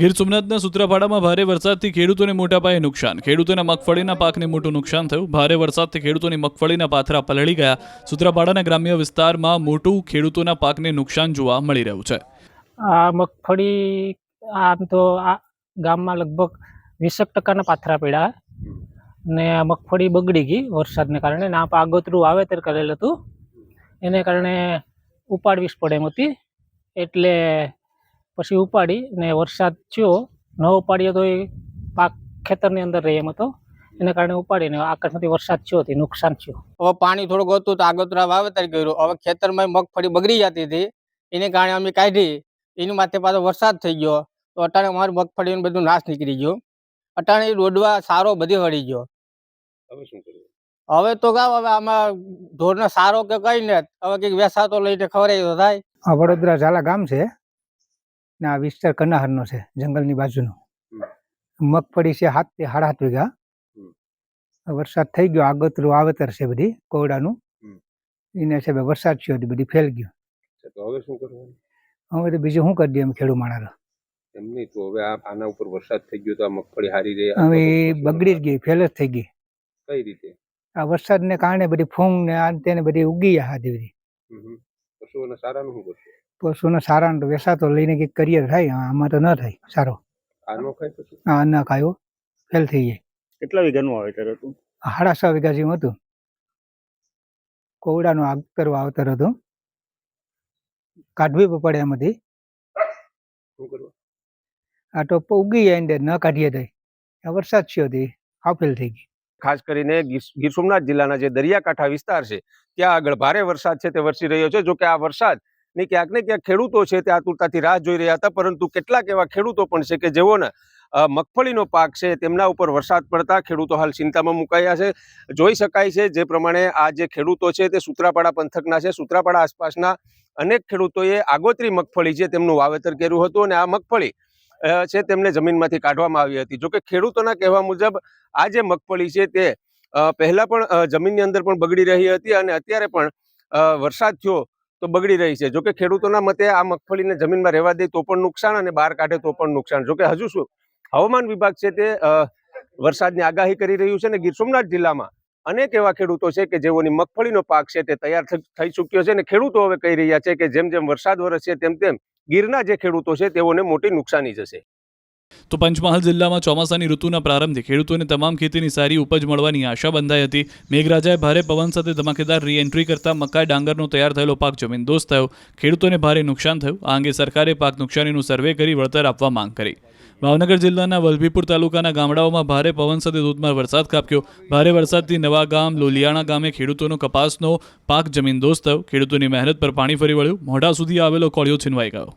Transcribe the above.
ગીર સોમનાથના સૂત્રાપાડામાં ભારે વરસાદથી ખેડૂતોને મોટા પાયે નુકસાન. ખેડૂતોના મગફળીના પાકને મોટું નુકસાન થયું. ભારે વરસાદથી ખેડૂતોની મગફળીના પાથરા પલળી ગયા. સૂત્રાપાડાના ગ્રામ્ય વિસ્તારમાં મોટું ખેડૂતોના પાકને નુકસાન જોવા મળી રહ્યું છે. આ મગફળી આમ તો આ ગામમાં લગભગ વીસેક ટકાના પાથરા પડ્યા ને મગફળી બગડી ગઈ વરસાદને કારણે આ આગોતરું વાવેતર કરેલ હતું. એને કારણે ઉપાડવી જ પડે એમ હતી. એટલે પછી ઉપાડી ને વરસાદ થયો ન ઉપાડીએ તો એ પાક ખેતરની અંદર રહે એમ હતો. એના કારણે ઉપાડીને આકાશમાંથી વરસાદ થયો હતી નુકસાન થયું. હવે પાણી થોડુંક હતું તો આગોતરા વાવેતર કર્યું. હવે ખેતરમાં મગફળી બગડી જતી હતી. એને કારણે અમે કાઢી એની માથે પાછો વરસાદ થઈ ગયો. તો અટાણે અમારી મગફળીનું બધું નાશ નીકળી ગયો. અટાણે રોડવા દોડવા સારો બધી વળી ગયો. હવે શું કરવું હવે તો ગાવ હવે આમાં ઢોરનો સારો કે કઈ ને હવે કંઈક વેસાતો લઈને ખવડાવી તો થાય. આ વડોદરા ઝાલા ગામ છે. ને આ વિસ્તાર કનાહરનો છે જંગલની બાજુનો. મગફળી છે હાથથી સાડા હાથ વીઘા. વરસાદ થઈ ગયો આગતરું વાવેતર છે બધી કોવડાનું. એને છે વરસાદ થયો બધી ફેલ ગયો. હવે શું કરવાનું? હવે તો બીજું શું કરી દઈએ એમ ખેડૂત માણસ. એમ નહીં તો હવે આ આના ઉપર વરસાદ થઈ ગયો તો આ મગફળી હારી રહી હવે બગડી જ ગઈ ફેલ જ થઈ ગઈ. કઈ રીતે? આ વરસાદને કારણે બધી ફૂંગ ને આ તેને બધી ઉગી આ બધી. પશુઓને સારા નું શું કરશે? પશુને સારા વેસા વેસાતો લઈને કંઈક કરીએ તો થાય આમાં તો ન થાય સારો. હા નો ખાય ફેલ થઈ જાય. કેટલા વીઘાનું વાવેતર હતું? સાડા છ વીઘા જેવું હતું. કોવડાનું આગતર વાવતર હતું. કાઢવી પડે એમાંથી આ તો ઉગી જાય ને ન કાઢીએ થાય આ વરસાદ થયો હતી હાફેલ થઈ ગઈ ખાસ કરીને ગીર ગીર સોમનાથ જિલ્લાના જે દરિયાકાંઠા વિસ્તાર છે ત્યાં આગળ ભારે વરસાદ છે તે વરસી રહ્યો છે. જો કે આ વરસાદ ની ક્યાંક ને ક્યાંક ખેડૂતો છે તે આતુરતાથી રાહ જોઈ રહ્યા હતા, પરંતુ કેટલાક એવા ખેડૂતો પણ છે કે જેઓને મગફળીનો પાક છે તેમના ઉપર વરસાદ પડતા ખેડૂતો હાલ ચિંતામાં મુકાયા છે. જોઈ શકાય છે જે પ્રમાણે આ જે ખેડૂતો છે તે સૂત્રાપાડા પંથકના છે. સૂત્રાપાડા આસપાસના અનેક ખેડૂતોએ આગોતરી મગફળી છે તેમનું વાવેતર કર્યું હતું અને આ મગફળી છે તેમને જમીનમાંથી કાઢવામાં આવી હતી. જોકે ખેડૂતોના કહેવા મુજબ આ જે મગફળી છે તે પહેલાં પણ જમીનની અંદર પણ બગડી રહી હતી અને અત્યારે પણ વરસાદ થયો તો બગડી રહી છે. જોકે ખેડૂતોના મતે આ મગફળીને જમીનમાં રહેવા દે તો પણ નુકસાન અને બહાર કાઢે તો પણ નુકસાન. જોકે હજુ શું, હવામાન વિભાગ છે તે વરસાદની આગાહી કરી રહ્યું છે અને ગીર સોમનાથ જિલ્લામાં અનેક એવા ખેડૂતો છે કે જેઓની મગફળીનો પાક છે તે તૈયાર થઈ ચૂક્યો છે અને ખેડૂતો હવે કહી રહ્યા છે કે જેમ જેમ વરસાદ વરસશે તેમ તેમ ગીરના જે ખેડૂતો છે તેઓને મોટી નુકસાની જશે. તો પંચમહાલ જિલ્લામાં ચોમાસાની ઋતુના પ્રારંભથી ખેડૂતોને તમામ ખેતીની સારી ઉપજ મળવાની આશા બંધાઈ હતી. મેઘરાજાએ ભારે પવન સાથે ધમાકેદાર રી એન્ટ્રી કરતા મકાઈ ડાંગરનો તૈયાર થયેલો પાક જમીનદોસ્ત થયો. ખેડૂતોને ભારે નુકસાન થયું. આ અંગે સરકારે પાક નુકસાનીનું સર્વે કરી વળતર આપવા માંગ કરી. ભાવનગર જિલ્લાના વલભીપુર તાલુકાના ગામડાઓમાં ભારે પવન સાથે ધોધમાર વરસાદ કાપ્યો. ભારે વરસાદથી નવા ગામ લોલિયાણા ગામે ખેડૂતોનો કપાસનો પાક જમીનદોસ્ત થયો. ખેડૂતોની મહેનત પર પાણી ફરી વળ્યું. મોઢા સુધી આવેલો કોળિયો છીનવાઈ ગયો.